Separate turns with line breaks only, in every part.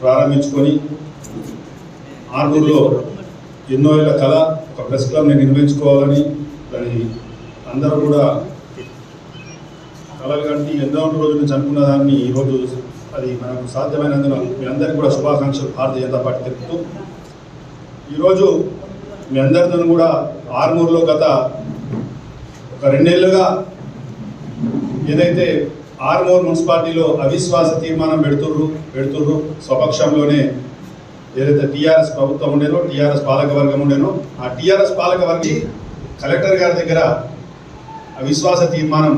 ప్రారంభించుకొని ఆర్మూర్లో ఎన్నో ఏళ్ళ కళ ఒక ప్రెస్ క్లబ్ని నిర్మించుకోవాలని దాని అందరూ కూడా కళలు కంటే ఎన్నో రోజుల నుంచి అనుకున్న దాన్ని ఈరోజు అది మనకు సాధ్యమైనందున మీ అందరికీ కూడా శుభాకాంక్షలు భారతీయ జనతా పార్టీ తెలుపుతూ ఈరోజు మీ అందరితో కూడా ఆర్మూర్లో గత ఒక రెండేళ్ళుగా ఏదైతే ఆర్మూర్ మున్సిపాలిటీలో అవిశ్వాస తీర్మానం పెడుతుర్రు పెడుతుర్రు. స్వపక్షంలోనే ఏదైతే టీఆర్ఎస్ ప్రభుత్వం ఉండేనో టీఆర్ఎస్ పాలక వర్గం ఉండేనో ఆ టీఆర్ఎస్ పాలక వర్గం కలెక్టర్ గారి దగ్గర అవిశ్వాస తీర్మానం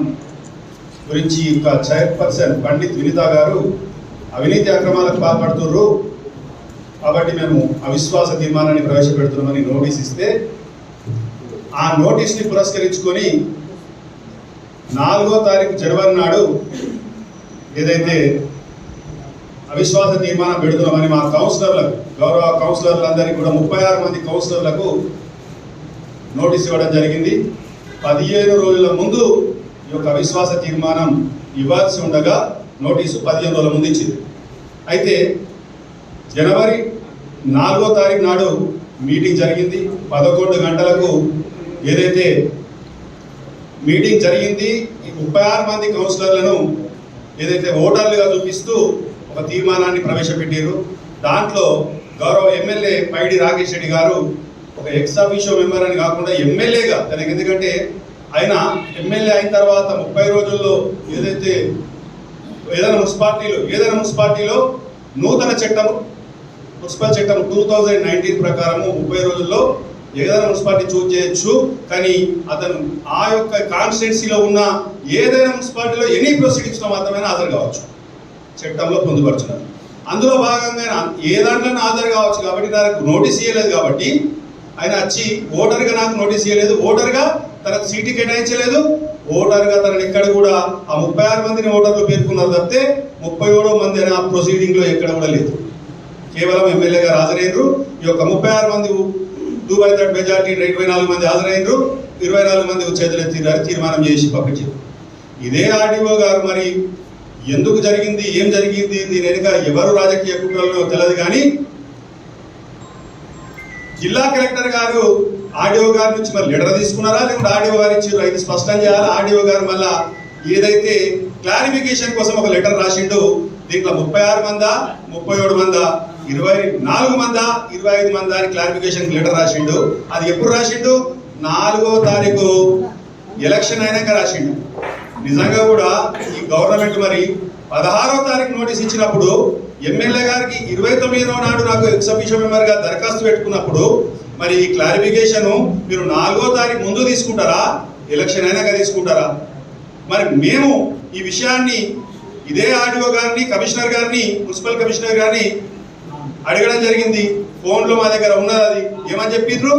గురించి ఒక చైర్పర్సన్ పండిత్ వినిత గారు అవినీతి అక్రమాలకు పాల్పడుతుర్రు. కాబట్టి మేము అవిశ్వాస తీర్మానాన్ని ప్రవేశపెడుతున్నామని నోటీస్ ఇస్తే ఆ నోటీస్ని పురస్కరించుకొని నాలుగో తారీఖు జనవరి నాడు ఏదైతే అవిశ్వాస తీర్మానం పెడుతున్నామని మా కౌన్సిలర్లకు గౌరవ కౌన్సిలర్లందరికీ కూడా ముప్పై ఆరు మంది కౌన్సిలర్లకు నోటీస్ ఇవ్వడం జరిగింది. పదిహేను రోజుల ముందు ఈ యొక్క అవిశ్వాస తీర్మానం ఇవ్వాల్సి ఉండగా నోటీసు పదిహేను రోజుల ముందు ఇచ్చింది. అయితే జనవరి నాలుగో తారీఖు నాడు మీటింగ్ జరిగింది. పదకొండు గంటలకు ఏదైతే మీటింగ్ జరిగింది. ఈ ముప్పై ఆరు మంది కౌన్సిలర్లను ఏదైతే ఓటర్లుగా చూపిస్తూ ఒక తీర్మానాన్ని ప్రవేశపెట్టారు దాంట్లో గౌరవ ఎమ్మెల్యే పైడి రాకేష్ రెడ్డి గారు ఒక ఎక్స్ అఫీషియో మెంబర్ అని కాకుండా ఎమ్మెల్యేగా తనకి ఎందుకంటే ఆయన ఎమ్మెల్యే అయిన తర్వాత ముప్పై రోజుల్లో ఏదైతే ఏదైనా మున్సిపాలిటీలో ఏదైనా మున్సిపాలిటీలో నూతన చట్టం మున్సిపల్ చట్టం టూ థౌజండ్ నైన్టీన్ ప్రకారము ముప్పై రోజుల్లో ఏదైనా మున్సిపాలిటీ చూజ్ చేయొచ్చు కానీ అతను ఆ యొక్క కాన్స్టిట్యున్సీలో ఉన్న ఏదైనా మున్సిపాలిటీలో ఎనీ ప్రొసీడింగ్స్లో మాత్రమే హాజరు కావచ్చు. చట్టంలో పొందుపరచడం అందులో భాగంగా ఏ దాంట్లో హాజరు కావచ్చు కాబట్టి నాకు నోటీస్ ఇవ్వలేదు కాబట్టి ఆయన వచ్చి ఓటర్గా నాకు నోటీస్ ఇవ్వలేదు ఓటర్గా తనకు సీటు కేటాయించలేదు. ఓటర్గా తనని ఎక్కడ కూడా ఆ ముప్పై ఆరు మందిని ఓటర్లు పేర్కొన్నారు తప్పితే ముప్పై ఏడో మంది అని ఆ ప్రొసీడింగ్లో ఎక్కడ కూడా లేదు. కేవలం ఎమ్మెల్యేగా హాజరైనరు. ఈ యొక్క ముప్పై ఆరు మంది టూ బై థర్డ్ మెజార్టీ ఇరవై నాలుగు మంది హాజరైనరు ఇరవై నాలుగు మంది చేతులెత్తినారు తీర్మానం చేసి పంపించారు. ఇదే ఆర్డీఓ గారు మరి ఎందుకు జరిగింది ఏం జరిగింది దీని వెనుక ఎవరు రాజకీయ కుట్రలో తెలియదు కానీ జిల్లా కలెక్టర్ గారు ఆర్డీఓ గారి నుంచి మరి లెటర్ తీసుకున్నారా? లేకుంటే ఆర్డీఓ గారు ఇచ్చారు? ఇది స్పష్టం చేయాలి? ఆర్డీఓ గారు మళ్ళా ఏదైతే క్లారిఫికేషన్ కోసం ఒక లెటర్ రాసిండు దీంట్లో ముప్పై ఆరు మందా ముప్పై ఏడు మందా? ఇరవై నాలుగు మందా ఇరవై ఐదు మందా అని క్లారిఫికేషన్ లెటర్ రాసిండు. అది ఎప్పుడు రాసిండు? నాలుగో తారీఖు ఎలక్షన్ అయినాక రాసిండు. నిజంగా కూడా ఈ గవర్నమెంట్ మరి పదహారో తారీఖు నోటీస్ ఇచ్చినప్పుడు ఎమ్మెల్యే గారికి ఇరవై తొమ్మిదో నాడు నాకు ఎక్స్ అఫీషియల్ మెంబర్గా దరఖాస్తు పెట్టుకున్నప్పుడు మరి ఈ క్లారిఫికేషన్ మీరు నాలుగో తారీఖు ముందు తీసుకుంటారా? ఎలక్షన్ అయినాక తీసుకుంటారా? మరి మేము ఈ విషయాన్ని ఇదే ఆర్డీఓ గారిని కమిషనర్ గారిని మున్సిపల్ కమిషనర్ గారిని అడగడం జరిగింది. ఫోన్లో మా దగ్గర ఉన్నది అది. ఏమని చెప్పిర్రు?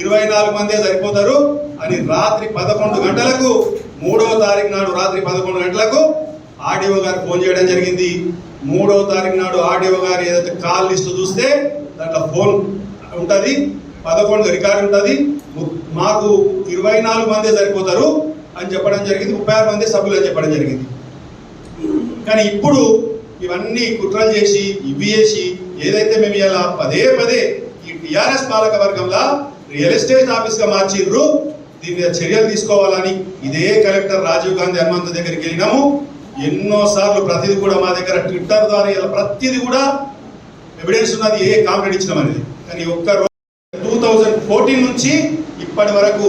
ఇరవై నాలుగు మందే సరిపోతారు అని రాత్రి పదకొండు గంటలకు మూడవ తారీఖు నాడు రాత్రి పదకొండు గంటలకు ఆర్డీఓ గారు ఫోన్ చేయడం జరిగింది. మూడవ తారీఖు నాడు ఆర్డీఓ గారు ఏదైతే కాల్ లిస్ట్ చూస్తే దాంట్లో ఫోన్ ఉంటుంది పదకొండు రికార్డు ఉంటుంది. మాకు ఇరవై నాలుగు మందే సరిపోతారు అని చెప్పడం జరిగింది. ముప్పై ఆరు మంది సభ్యులు అని చెప్పడం జరిగింది. కానీ ఇప్పుడు ఇవన్నీ కుట్రలు చేసి ఇవి చేసి ఏదైతే మేము ఇలా పదే పదే ఈ టిఆర్ఎస్ పాలక వర్గంలో రియల్ ఎస్టేట్ ఆఫీస్గా మార్చిర్రు దీని మీద చర్యలు తీసుకోవాలని ఇదే కలెక్టర్ రాజీవ్ గాంధీ హనుమంతు దగ్గరికి వెళ్ళినాము. ఎన్నో సార్లు ప్రతిదీ కూడా మా దగ్గర ట్విట్టర్ ద్వారా ఇలా ప్రతిదీ కూడా ఎవిడెన్స్ ఉన్నది ఏ కాంప్లైంట్ ఇచ్చినాం అనేది. కానీ ఒక్క రోజు టూ థౌజండ్ ఫోర్టీన్ నుంచి ఇప్పటి వరకు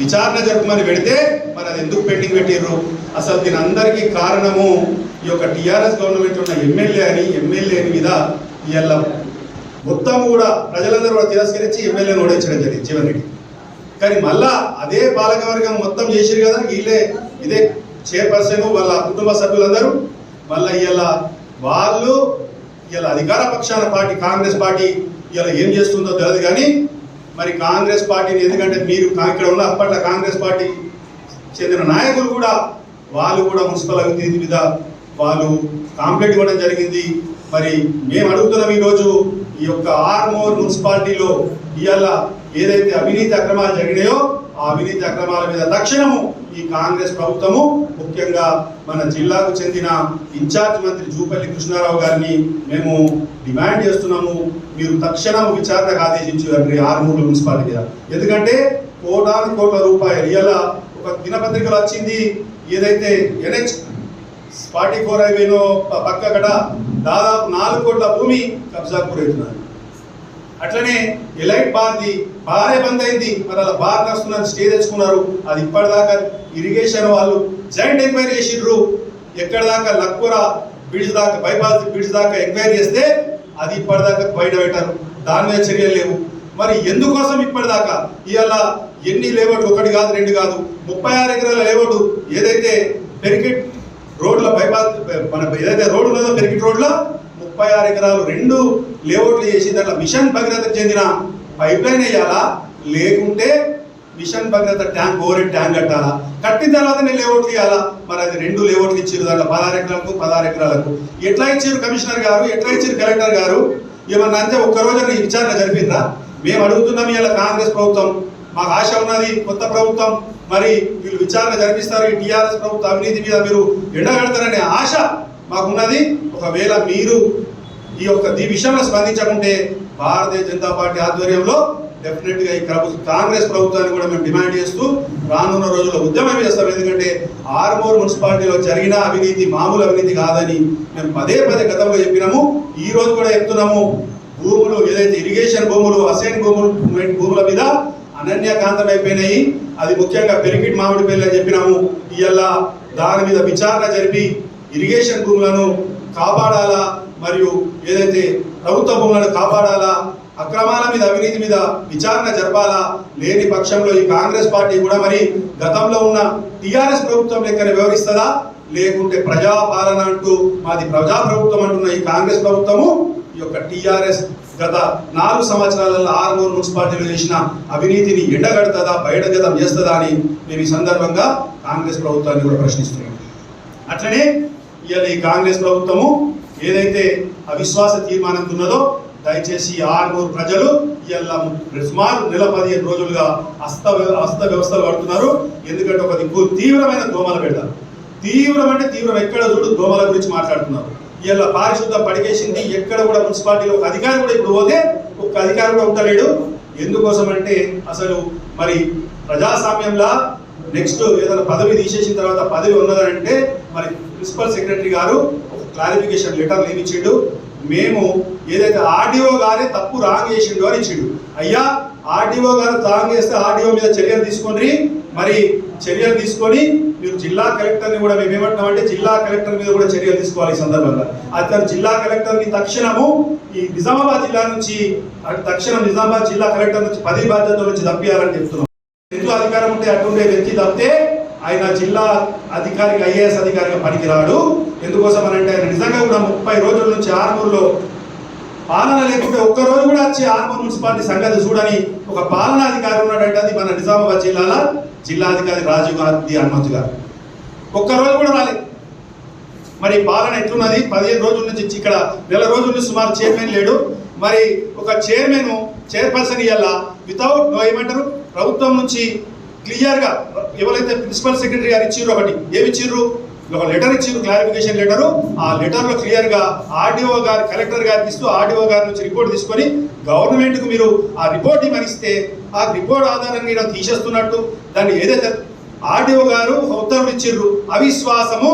విచారణ జరపమని పెడితే మరి అది ఎందుకు పెండింగ్ పెట్టిర్రు? అసలు దీని అందరికీ కారణము ఈ యొక్క టీఆర్ఎస్ గవర్నమెంట్ ఉన్న ఎమ్మెల్యే అని ఎమ్మెల్యే అని మీద ఇవాళ మొత్తం కూడా ప్రజలందరూ కూడా తిరస్కరించి ఎమ్మెల్యేని ఓడించడం జరిగింది జీవన్ రెడ్డి. కానీ మళ్ళా అదే పాలకవర్గం మొత్తం చేసిరు కదా వీళ్ళే ఇదే చైర్పర్సన్ వాళ్ళ కుటుంబ సభ్యులందరూ మళ్ళా ఇవాళ వాళ్ళు ఇలా అధికార పక్షాన పార్టీ కాంగ్రెస్ పార్టీ ఇలా ఏం చేస్తుందో తెలియదు కానీ మరి కాంగ్రెస్ పార్టీని ఎందుకంటే మీరు ఇక్కడ ఉన్న అప్పట్లో కాంగ్రెస్ పార్టీ చెందిన నాయకులు కూడా వాళ్ళు కూడా మున్సిపల్ అభివృద్ధి మీద వాళ్ళు కాంప్లైంట్ ఇవ్వడం జరిగింది. మరి మేము అడుగుతున్నాం ఈరోజు ఈ యొక్క ఆర్మోర్ మున్సిపాలిటీలో ఇవాళ ఏదైతే అవినీతి అక్రమాలు జరిగినాయో ఆ అవినీతి అక్రమాల మీద తక్షణము ఈ కాంగ్రెస్ ప్రభుత్వము ముఖ్యంగా మన జిల్లాకు చెందిన ఇన్ఛార్జ్ మంత్రి జూపల్లి కృష్ణారావు గారిని మేము డిమాండ్ చేస్తున్నాము. మీరు తక్షణం విచారణకు ఆదేశించారు ఆర్మూరు మున్సిపాలిటీ మీద. ఎందుకంటే కోటాను కోట్ల రూపాయలు ఇలా ఒక దినపత్రికలు వచ్చింది. ఏదైతే ఎన్హెచ్ ఫార్టీ ఫోర్ హైవేలో పక్కకట దాదాపు నాలుగు కోట్ల భూమి కబ్జాకు గురవుతున్నారు అట్లనే ఎలైట్ బార్ది బారే బంద్ అయింది. మరి అలా బార్ నడుస్తున్నారు స్టే తెచ్చుకున్నారు. అది ఇప్పటిదాకా ఇరిగేషన్ వాళ్ళు జాయింట్ ఎంక్వైరీ చేసిండ్రు. ఎక్కడ దాకా లక్కుర బ్రిడ్జ్ దాకా బైపాస్ బ్రిడ్జ్ దాకా ఎంక్వైరీ చేస్తే అది ఇప్పటిదాకా బయట పెట్టారు. దాని మీద చర్యలు లేవు. మరి ఎందుకోసం ఇప్పటిదాకా? ఇవాళ ఎన్ని లేబర్లు ఒకటి కాదు రెండు కాదు ముప్పై ఆరు ఎకరాల లేవటు ఏదైతే పెరికెట్ రోడ్ల బైపాస్ మన ఏదైతే రోడ్డు ఉన్నదో పెరికెట్ రోడ్లో ముప్పై ఆరు ఎకరాలు రెండు లేఅవుట్లు చేసి దాంట్లో మిషన్ భగీరథకు చెందిన పైప్ లైన్ వేయాలా? లేకుంటే mission Bhagiratha tank over tank కట్టాలా? కట్టిన తర్వాతనే లేఅవుట్లు ఇవ్వాలా మరి అది రెండు లేఅవుట్లు ఇచ్చారు దాంట్లో పదహారు ఎకరాలకు పదహారు ఎకరాలకు. ఎట్లా ఇచ్చారు కమిషనర్ గారు? ఎట్లా ఇచ్చారు కలెక్టర్ గారు? ఏమన్నా అంటే ఒక్క రోజు ఈ విచారణ జరిపిందా? మేము అడుగుతున్నాం ఇలా కాంగ్రెస్ ప్రభుత్వం. మాకు ఆశ ఉన్నది కొత్త ప్రభుత్వం. మరి వీళ్ళు విచారణ జరిపిస్తారు ఈ టీఆర్ఎస్ ప్రభుత్వ అవినీతి మీద మీరు ఎండగడతారనే ఆశ మాకున్నది. ఒకవేళ మీరు ఈ యొక్క ఈ విషయంలో స్పందించకుంటే భారతీయ జనతా పార్టీ ఆధ్వర్యంలో డెఫినెట్గా ఈ ప్రభుత్వ కాంగ్రెస్ ప్రభుత్వాన్ని కూడా మేము డిమాండ్ చేస్తూ రానున్న రోజుల్లో ఉద్యమం చేస్తాం. ఎందుకంటే ఆర్మూర్ మున్సిపాలిటీలో జరిగిన అవినీతి మామూలు అవినీతి కాదని మేము పదే పదే గతంలో చెప్పినాము. ఈ రోజు కూడా చెప్తున్నాము. భూములు ఏదైతే ఇరిగేషన్ భూములు అసైన్ భూములు భూముల మీద అనన్యకాంతం అయిపోయినాయి అది ముఖ్యంగా పెరిగిట్ మామిడి పెళ్ళి అని చెప్పినాము. ఇవాళ దాని మీద విచారణ జరిపి ఇరిగేషన్ భూములను కాపాడాలా మరియు ఏదైతే ప్రభుత్వ భూములను కాపాడాలా అక్రమాల మీద అవినీతి మీద విచారణ జరపాలా లేని పక్షంలో ఈ కాంగ్రెస్ పార్టీ కూడా మరి గతంలో ఉన్న టీఆర్ఎస్ ప్రభుత్వం లెక్కన వ్యవహరిస్తుందా? లేకుంటే ప్రజాపాలన అంటూ మాది ప్రజా ప్రభుత్వం అంటున్న ఈ కాంగ్రెస్ ప్రభుత్వము ఈ యొక్క టీఆర్ఎస్ గత నాలుగు సంవత్సరాలలో ఆరుమూరు మున్సిపాలిటీలో చేసిన అవినీతిని ఎండగడుతుందా బయటగతం చేస్తుందా అని మేము ఈ సందర్భంగా కాంగ్రెస్ ప్రభుత్వాన్ని కూడా ప్రశ్నిస్తున్నాం. అట్లనే ఇవాళ ఈ కాంగ్రెస్ ప్రభుత్వము ఏదైతే అవిశ్వాస తీర్మానం ఉన్నదో దయచేసి ఆరుగురు ప్రజలు ఇవాళ సుమారు నెల పదిహేను రోజులుగా అస్త అస్త వ్యవస్థలు పడుతున్నారు. ఎందుకంటే ఒక దిక్కు తీవ్రమైన దోమల పెడతారు. తీవ్రమంటే తీవ్రం. ఎక్కడ చూడు దోమల గురించి మాట్లాడుతున్నారు. ఇలా పారిశుద్ధం పడికేసింది. ఎక్కడ కూడా మున్సిపాలిటీలో ఒక అధికారి కూడా ఇప్పుడు పోతే ఒక అధికారి కూడా ఉండలేడు. ఎందుకోసం అంటే అసలు మరి ప్రజాస్వామ్యంలో నెక్స్ట్ ఏదైనా పదవి తీసేసిన తర్వాత పదవి ఉన్నదంటే మరి ప్రిన్సిపల్ సెక్రటరీ గారు ఒక క్లారిఫికేషన్ లెటర్ ఇచ్చిండు మేము ఏదైతే ఆర్డీఓ గారే తప్పు రాంగ్ చేసిండు అని ఇచ్చిండు. అయ్యా ఆర్డీఓ గారు రాంగ్ చేస్తే ఆర్డీఓ మీద చర్యలు తీసుకొని మరి చర్యలు తీసుకొని మీరు జిల్లా కలెక్టర్ని కూడా మేము ఏమంటున్నామంటే జిల్లా కలెక్టర్ మీద కూడా చర్యలు తీసుకోవాలి ఈ సందర్భంగా. అతను జిల్లా కలెక్టర్ని తక్షణము ఈ నిజామాబాద్ జిల్లా నుంచి తక్షణం నిజామాబాద్ జిల్లా కలెక్టర్ నుంచి పదవి బాధ్యతల నుంచి తప్పియాలని చెప్తున్నాం. ఎందుకు అధికారం ఉంటే అటుండే వ్యక్తి తప్పితే ఆయన జిల్లా అధికారిగా ఐఏఎస్ అధికారిగా పనికిరాడు. ఎందుకోసం అని అంటే ఆయన నిజంగా కూడా ముప్పై రోజుల నుంచి ఆర్మూర్లో పాలన లేకుంటే ఒక్క రోజు కూడా వచ్చి ఆర్మూర్ మున్సిపాలిటీ సంగతి చూడని ఒక పాలనాధికారి ఉన్నాడంటే అది మన నిజామాబాద్ జిల్లాలో జిల్లాధికారి రాజు గారి హనుమంతు గారు. ఒక్క రోజు కూడా రాలేదు. మరి పాలన ఎట్లున్నది? పదిహేను రోజుల నుంచి ఇక్కడ నెల రోజుల నుంచి సుమారు చైర్మన్ లేడు. మరి ఒక చైర్మన్ చైర్పర్సన్ ఇవ్వాల వితౌట్ ఏమంటారు? ప్రభుత్వం నుంచి క్లియర్గా ఎవరైతే ప్రిన్సిపల్ సెక్రటరీ గారు ఇచ్చిర్రు ఒకటి. ఏమి ఇచ్చిర్రు? ఒక లెటర్ ఇచ్చిన క్లారిఫికేషన్ లెటరు ఆ లెటర్లో క్లియర్గా ఆర్డీఓ గారు కలెక్టర్ గారికి ఇస్తూ ఆర్డీఓ గారి నుంచి రిపోర్ట్ తీసుకొని గవర్నమెంట్కు మీరు ఆ రిపోర్ట్ ఇవ్వనిస్తే ఆ రిపోర్ట్ ఆధారంగా తీసేస్తున్నట్టు దాన్ని ఏదైతే ఆర్డీఓ గారు ఉత్తర్వులు ఇచ్చిర్రు అవిశ్వాసము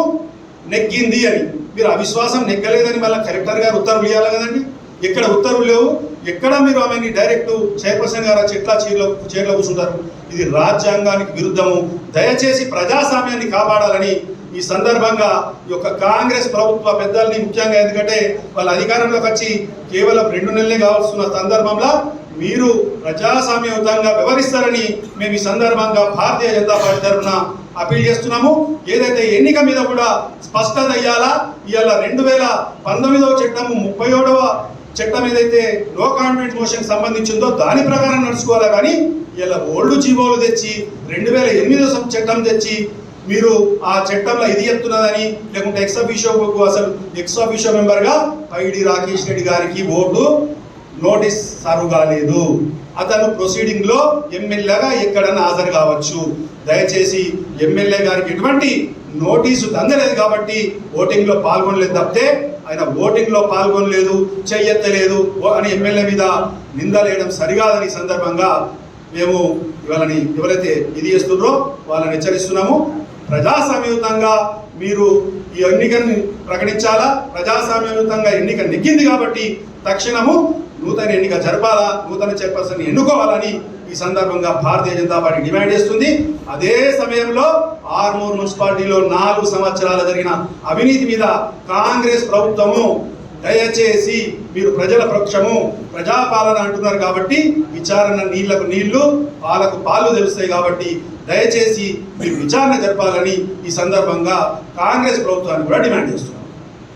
నెగ్గింది అని. మీరు అవిశ్వాసం నెగ్గలేదని మళ్ళీ కలెక్టర్ గారు ఉత్తర్వులు ఇవ్వాలి కదండి. ఎక్కడ ఉత్తర్వులు లేవు ఎక్కడ మీరు ఆమెని డైరెక్ట్ చైర్పర్సన్ గారు చెట్ల చీరలో చీరలో కూర్చుంటారు. ఇది రాజ్యాంగానికి విరుద్ధము. దయచేసి ప్రజాస్వామ్యాన్ని కాపాడాలని ఈ సందర్భంగా ఈ యొక్క కాంగ్రెస్ ప్రభుత్వ పెద్దల్ని ముఖ్యంగా ఎందుకంటే వాళ్ళ అధికారంలోకి వచ్చి కేవలం రెండు నెలలే కావాల్సిన సందర్భంలో మీరు ప్రజాస్వామ్యయుతంగా వ్యవహరిస్తారని మేము ఈ సందర్భంగా భారతీయ జనతా పార్టీ తరఫున అప్పీల్ చేస్తున్నాము. ఏదైతే ఎన్నిక మీద కూడా స్పష్టత అయ్యాలా ఇవాళ రెండు వేల పంతొమ్మిదవ చట్టము ముప్పై ఏడవ చట్టం ఏదైతే నో కాన్ఫిడెన్స్ మోషన్ సంబంధించిందో దాని ప్రకారం నడుచుకోవాలా కానీ ఇలా ఓల్డ్ జీవోలు తెచ్చి రెండు వేల ఎనిమిదో చట్టం తెచ్చి మీరు ఆ చట్టంలో ఇది చెప్తున్నదని లేకుంటే ఎక్స్ అసలు ఎక్స్ మెంబర్గా పైడి రాకేష్ రెడ్డి గారికి ఓటు నోటీస్ సర్వ్ కాలేదు అతను ప్రొసీడింగ్లో ఎమ్మెల్యేగా ఎక్కడన్నా హాజరు కావచ్చు. దయచేసి ఎమ్మెల్యే గారికి ఎటువంటి నోటీసు అందలేదు కాబట్టి ఓటింగ్లో పాల్గొనలేదు తప్పితే ఆయన ఓటింగ్లో పాల్గొనలేదు చెయ్యెత్తలేదు ఓ- అని ఎమ్మెల్యే మీద నిందలేయడం సరికాదని సందర్భంగా మేము ఇవాళని ఎవరైతే ఇది చేస్తున్నారో వాళ్ళని హెచ్చరిస్తున్నాము. ప్రజాస్వామ్యయుతంగా మీరు ఈ ఎన్నికను ప్రకటించాలా? ప్రజాస్వామ్యయుతంగా ఎన్నిక నెగ్గింది కాబట్టి తక్షణము నూతన ఎన్నిక జరపాలా? నూతన చైర్పర్సన్ ఎన్నుకోవాలని ఈ సందర్భంగా భారతీయ జనతా పార్టీ డిమాండ్ చేస్తుంది. అదే సమయంలో ఆర్మూర్ మున్సిపాలిటీలో నాలుగు సంవత్సరాలు జరిగిన అవినీతి మీద కాంగ్రెస్ ప్రభుత్వము దయచేసి మీరు ప్రజల పక్షము ప్రజాపాలన అంటున్నారు కాబట్టి విచారణ నీళ్ళకు నీళ్ళు పాలకు పాలు తెలుస్తాయి కాబట్టి దయచేసి మీరు విచారణ జరపాలని ఈ సందర్భంగా కాంగ్రెస్ ప్రభుత్వాన్ని కూడా డిమాండ్ చేస్తున్నారు